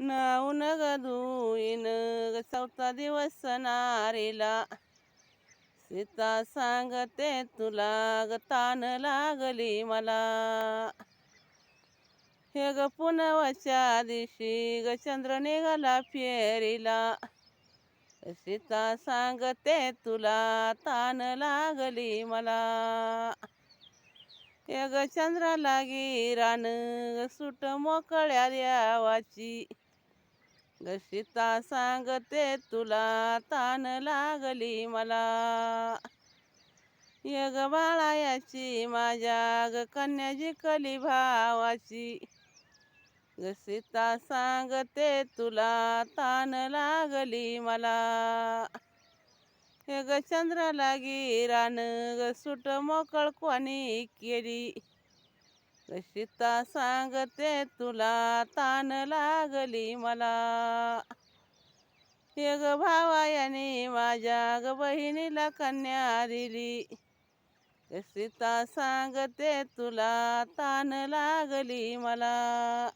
Noun ग धुईन ग चौथा दिवस नारीला. सीता सांगते तुला ग तान लागली मला. हे ग पुनवाच्या दिवशी ग चंद्र निघाला फेरीला. सीता सांगते तुला तान लागली मला. हे ग चंद्राला गिरान ग सुट मोकळ्या द्यावाची ग सांगते तुला तान लागली मला. यग बाळायाची माझ्या ग कन्या जिकली भावाची. गसिता सांगते तुला तान लागली मला. यग चंद्र लागी रान ग सुट मोकळ कोणी केली. सीता सांगते तुला तान लागली मला. एक भावा भावायाने माझ्या ग बहिणीला कन्या दिली. ग सीता सांगते तुला तान लागली मला.